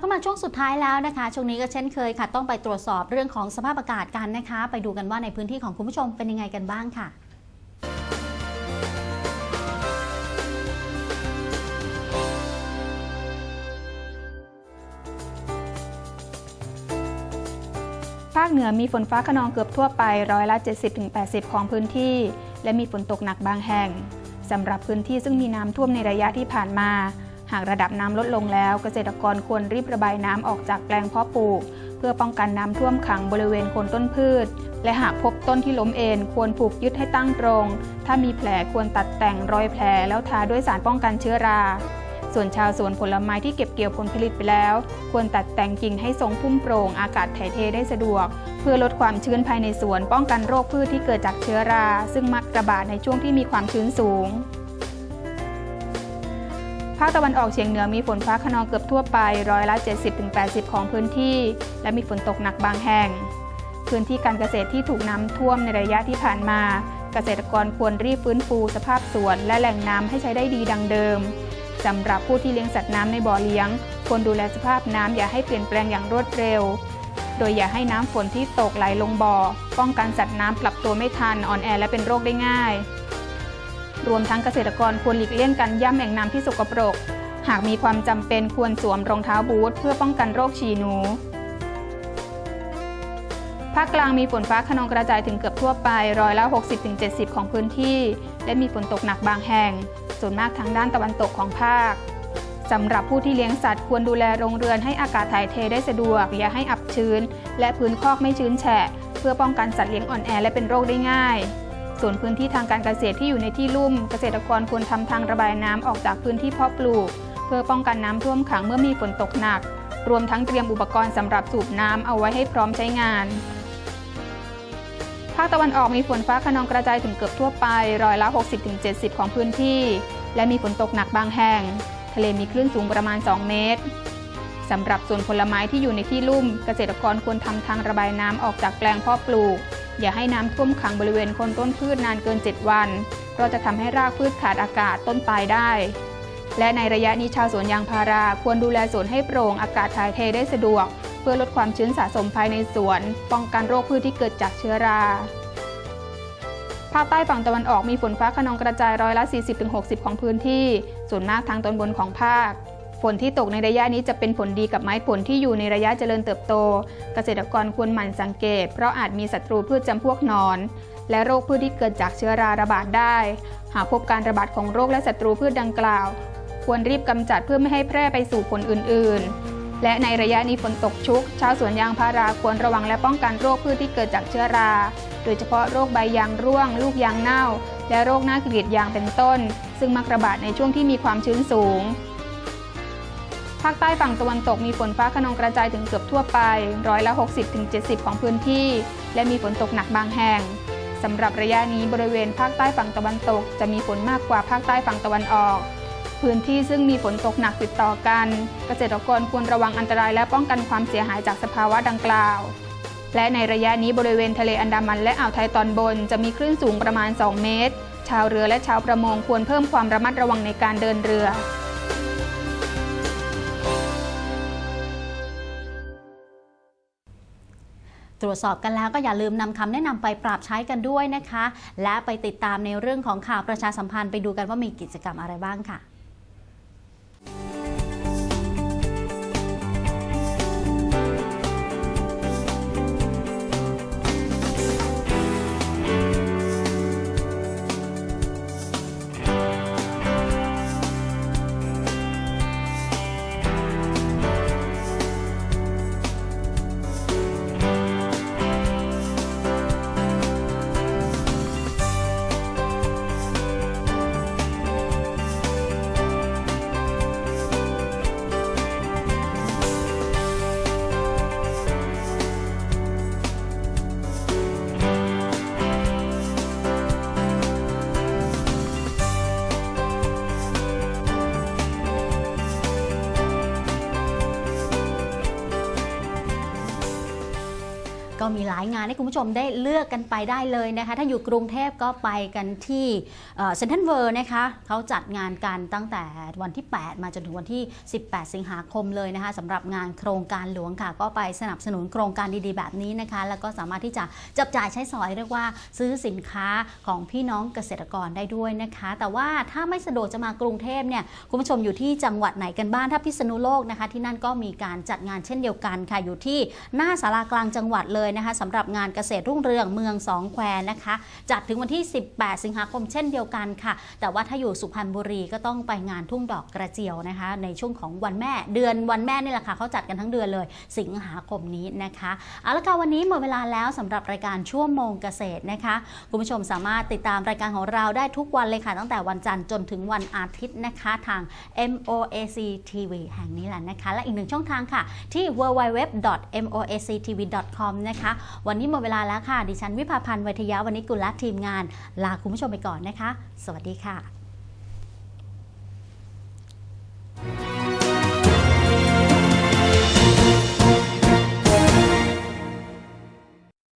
เข้ามาช่วงสุดท้ายแล้วนะคะ ช่วงนี้ก็เช่นเคยค่ะ ต้องไปตรวจสอบเรื่องของสภาพอากาศกันนะคะ ไปดูกันว่าในพื้นที่ของคุณผู้ชมเป็นยังไงกันบ้างค่ะภาคเหนือมีฝนฟ้าขนองเกือบทั่วไปร้อยละ 70-80 ของพื้นที่ และมีฝนตกหนักบางแห่งสำหรับพื้นที่ซึ่งมีน้ำท่วมในระยะที่ผ่านมา หากระดับน้ำลดลงแล้ว เกษตรกรควรรีบระบายน้ำออกจากแปลงเพาะปลูก เพื่อป้องกันน้ำท่วมขังบริเวณโคนต้นพืช และหากพบต้นที่ล้มเอ็นควรผูกยึดให้ตั้งตรง ถ้ามีแผลควรตัดแต่งรอยแผลแล้วทาด้วยสารป้องกันเชื้อราส่วนชาวสวนผลไม้ที่เก็บเกี่ยวผลผลิตไปแล้ว ควรตัดแต่งกิ่งให้ทรงพุ่มโปร่งอากาศถ่ายเทได้สะดวก เพื่อลดความชื้นภายในสวนป้องกันโรคพืชที่เกิดจากเชื้อรา ซึ่งมักระบาดในช่วงที่มีความชื้นสูง ภาคตะวันออกเฉียงเหนือมีฝนฟ้าขนองเกือบทั่วไปร้อยละ 70-80 ของพื้นที่ และมีฝนตกหนักบางแห่ง พื้นที่การเกษตรที่ถูกน้ำท่วมในระยะที่ผ่านมา เกษตรกรควรรีบฟื้นฟูสภาพสวน และแหล่งน้ำให้ใช้ได้ดีดังเดิมสำหรับผู้ที่เลี้ยงสัตว์น้ำในบ่อเลี้ยง ควรดูแลสภาพน้ำอย่าให้เปลี่ยนแปลงอย่างรวดเร็ว โดยอย่าให้น้ำฝนที่ตกไหลลงบ่อ ป้องกันสัตว์น้ำปรับตัวไม่ทันอ่อนแอและเป็นโรคได้ง่าย รวมทั้งเกษตรกรควรหลีกเลี่ยงการย่ำแอ่งน้ำที่สกปรก หากมีความจำเป็นควรสวมรองเท้าบูทเพื่อป้องกันโรคฉี่หนู ภาคกลางมีฝนฟ้าขนองกระจายถึงเกือบทั่วไปร้อยละ 60-70 ของพื้นที่ และมีฝนตกหนักบางแห่ง ส่วนมากทางด้านตะวันตกของภาคสำหรับผู้ที่เลี้ยงสัตว์ควรดูแลโรงเรือนให้อากาศถ่ายเทได้สะดวก อย่าให้อับชื้น และพื้นคอกไม่ชื้นแฉะ เพื่อป้องกันสัตว์เลี้ยงอ่อนแอและเป็นโรคได้ง่าย ส่วนพื้นที่ทางการเกษตรที่อยู่ในที่ลุ่ม เกษตรกรควรทำทางระบายน้ำออกจากพื้นที่เพาะปลูก เพื่อป้องกันน้ำท่วมขังเมื่อมีฝนตกหนัก รวมทั้งเตรียมอุปกรณ์สำหรับสูบน้ำเอาไว้ให้พร้อมใช้งานภาคตะวันออกมีฝนฟ้าขนองกระจายถึงเกือบทั่วไปร้อยละ 60-70 ของพื้นที่ และมีฝนตกหนักบางแห่ง ทะเลมีคลื่นสูงประมาณ 2 เมตรสำหรับส่วนผลไม้ที่อยู่ในที่ลุ่ม เกษตรกรควรทำทางระบายน้ำออกจากแปลงเพาะปลูก อย่าให้น้ำท่วมขังบริเวณคนต้นพืชนานเกิน 7 วัน เพราะจะทำให้รากพืชขาดอากาศต้นตายได้ และในระยะนี้ชาวสวนยางพาราควรดูแลสวนให้โปร่งอากาศถ่ายเทได้สะดวก เพื่อลดความชื้นสะสมภายในสวน ป้องกันโรคพืชที่เกิดจากเชื้อราภาคใต้ฝั่งตะวันออกมีฝนฟ้าขนองกระจายร้อยละ 40-60 ของพื้นที่ ส่วนมากทางตอนบนของภาค ฝนที่ตกในระยะนี้จะเป็นผลดีกับไม้ผลที่อยู่ในระยะเจริญเติบโต เกษตรกรควรหมั่นสังเกต เพราะอาจมีศัตรูพืชจำพวกนอน และโรคพืชที่เกิดจากเชื้อราระบาดได้ หากพบการระบาดของโรคและศัตรูพืชดังกล่าว ควรรีบกำจัดเพื่อไม่ให้แพร่ไปสู่ผลอื่น ๆ และในระยะนี้ฝนตกชุก ชาวสวนยางพาราควรระวังและป้องกันโรคพืชที่เกิดจากเชื้อรา โดยเฉพาะโรคใบยางร่วง ลูกยางเน่า และโรคหน้ากรีดยางเป็นต้น ซึ่งมักระบาดในช่วงที่มีความชื้นสูง ภาคใต้ฝั่งตะวันตกมีฝนฟ้าขนองกระจายถึงเกือบทั่วไป ร้อยละ 60-70 ของพื้นที่ และมีฝนตกหนักบางแห่งสำหรับระยะนี้บริเวณภาคใต้ฝั่งตะวันตก จะมีฝนมากกว่าภาคใต้ฝั่งตะวันออก พื้นที่ซึ่งมีฝนตกหนักติดต่อกัน เกษตรกรควรระวังอันตรายและป้องกันความเสียหายจากสภาวะดังกล่าว และในระยะนี้บริเวณทะเลอันดามันและอ่าวไทยตอนบน จะมีคลื่นสูงประมาณ 2 เมตร ชาวเรือและชาวประมงควรเพิ่มความระมัดระวังในการเดินเรือ ตรวจสอบกันแล้วก็อย่าลืมนำคำแนะนำไปปรับใช้กันด้วยนะคะ และไปติดตามในเรื่องของข่าวประชาสัมพันธ์ไปดูกันว่ามีกิจกรรมอะไรบ้างค่ะ ก็มีหลายงานให้คุณผู้ชมได้เลือกกันไปได้เลยนะคะ ถ้าอยู่กรุงเทพก็ไปกันที่เซ็นทรัลเวิร์นะคะเขาจัดงานกันตั้งแต่วันที่ 8 มาจนถึงวันที่ 18 สิงหาคมเลยนะคะสำหรับงานโครงการหลวงค่ะ ก็ไปสนับสนุนโครงการดีๆ แบบนี้นะคะ แล้วก็สามารถที่จะจับจ่ายใช้สอยเรียกว่าซื้อสินค้าของพี่น้องเกษตรกรได้ด้วยนะคะ แต่ว่าถ้าไม่สะดวกจะมากรุงเทพเนี่ยคุณผู้ชมอยู่ที่จังหวัดไหนกันบ้างถ้าพิษณุโลกนะคะ ที่นั่นก็มีการจัดงานเช่นเดียวกันค่ะอยู่ที่หน้าสารากลางจังหวัดเลยนะคะสำหรับงานเกษตรรุ่งเรืองเมืองสองแควนะคะ จัดถึงวันที่ 18 สิงหาคมเช่นเดียวกันค่ะ แต่ว่าถ้าอยู่สุพรรณบุรีก็ต้องไปงานทุ่งดอกกระเจียวนะคะ ในช่วงของวันแม่เดือนวันแม่นี่แหละค่ะเขาจัดกันทั้งเดือนเลย สิงหาคมนี้นะคะเอาละค่ะวันนี้หมดเวลาแล้วสำหรับรายการชั่วโมงเกษตรนะคะคุณผู้ชมสามารถติดตามรายการของเราได้ทุกวันเลยค่ะ ตั้งแต่วันจันทร์จนถึงวันอาทิตย์นะคะทาง MOAC TV แห่งนี้แหละนะคะ และอีกหนึ่งช่องทางค่ะที่ www.moactv.com นะคะคะ วันนี้หมดเวลาแล้วค่ะ ดิฉันวิภาพันธ์วัทยาวันนี้กุลและทีมงาน ลาคุณผู้ชมไปก่อนนะคะ สวัสดีค่ะ